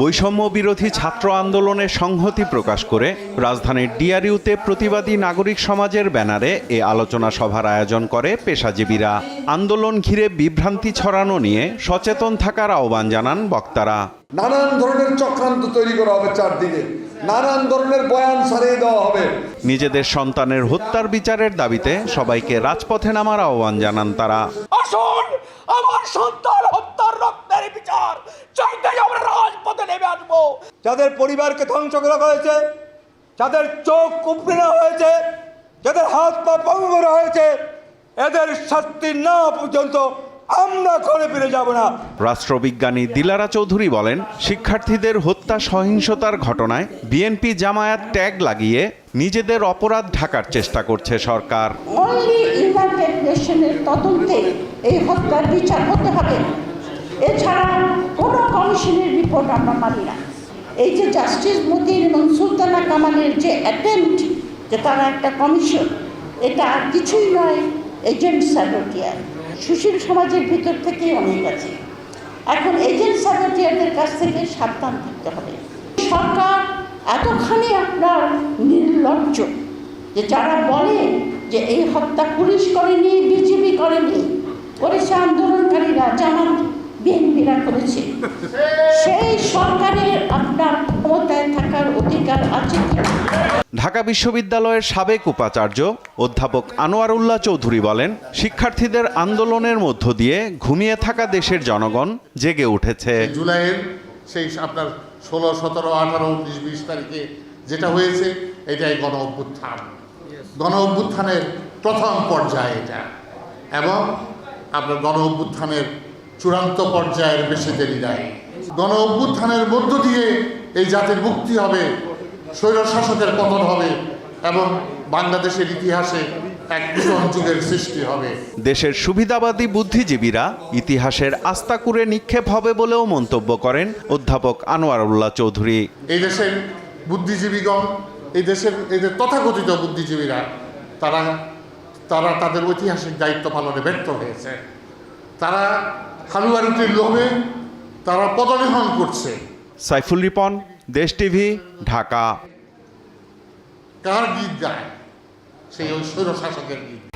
বৈষম্য বিরোধী ছাত্র আন্দোলনে সংহতি প্রকাশ করে রাজধানীর ডিআরইউতে প্রতিবাদী নাগরিক সমাজের ব্যানারে এ আলোচনা সভার আয়োজন করে পেশাজীবীরা। আন্দোলন ঘিরে বিভ্রান্তি ছড়ানো নিয়ে সচেতন থাকার আহ্বান জানান বক্তারা। নানান ধরনের চক্রান্ত তৈরি করা হবে চারদিকে। নানান ধরনের বয়ান সারিয়ে দেওয়া হবে। নিজেদের সন্তানের হত্যার বিচারের দাবিতে সবাইকে রাজপথে নামার আহ্বান জানান তারা। আসুন আমার সন্তান হত্যার রক্তের বিচার চাইতেই আমরা রাজপথে নেমে আসব যাদের পরিবারকে ধ্বংস করা হয়েছে যাদের চোখ কুপড়ে নেওয়া হয়েছে যাদের হাত পা পঙ্গ করা হয়েছে এদের শাস্তি না পর্যন্ত আমরা ঘরে ফিরে যাব না। রাষ্ট্রবিজ্ঞানী দিলারা চৌধুরী বলেন শিক্ষার্থীদের হত্যা সহিংসতার ঘটনায় বিএনপি জামায়াত ট্যাগ লাগিয়ে নিজেদের অপরাধ ঢাকার চেষ্টা করছে সরকার। অনলি ইউনাইটেড নেশনের তদন্তে এই হত্যার বিচার হতে হবে। এছাড়া কোনো কমিশনের রিপোর্ট আমরা মানি না। এই যে জাস্টিস মতিন এবং সুলতানা কামালের যে অ্যাটেম্পট যে তারা একটা কমিশন এটা আর কিছুই নয় এজেন্ট স্যাবোটিয়ার সুশীল সমাজের ভিতর থেকেই অনেক আছে। এখন এজেন্ট স্যাবোটিয়ারদের কাছ থেকে সাবধান থাকতে হবে। সরকার এতখানি আপনার নির্লজ্জ যে যারা বলে যে এই হত্যা পুলিশ করেনি বিজেপি করেনি, করেছে আন্দোলনকারীরা, জামাত, বিএনপিরা করেছে। সেই সরকারের আপনার ঢাকা বিশ্ববিদ্যালয়ের সাবেক উপাচার্য অধ্যাপক আনোয়ারুল্লাহ চৌধুরী বলেন, শিক্ষার্থীদের আন্দোলনের মধ্য দিয়ে ঘুমিয়ে থাকা দেশের জনগণ জেগে উঠেছে। জুলাইয়ের সেই আপনার ষোলো, সতেরো, আঠারো, উনিশ, বিশ তারিখে যেটা হয়েছে, এটাই গণ অভ্যুত্থান। গণ অভ্যুত্থানের প্রথম পর্যায়ে এটা। এবং আপনার গণ অভ্যুত্থানের চূড়ান্ত পর্যায়ের বেশি দেরি নাই। গণ অভ্যুত্থানের মধ্য দিয়ে এই জাতির মুক্তি হবে স্বৈর শাসকের পতন হবে এবং বাংলাদেশের ইতিহাসে এক যুগের সৃষ্টি হবে। দেশের সুবিধাবাদী বুদ্ধিজীবীরা ইতিহাসের আস্তাকুরে নিক্ষেপ হবে বলেও মন্তব্য করেন অধ্যাপক আনোয়ারুল্লাহ চৌধুরী। এই দেশের বুদ্ধিজীবীগণ এই দেশের এদের তথাকথিত বুদ্ধিজীবীরা তারা তারা তাদের ঐতিহাসিক দায়িত্ব পালনে ব্যর্থ হয়েছে। তারা হালুয়া রুটির লোভে তারা পদলেহন করছে। সাইফুল রিপন দেশ টিভি ঢাকা। কার গীত গায়। সেই স্বৈর শাসকের গীত।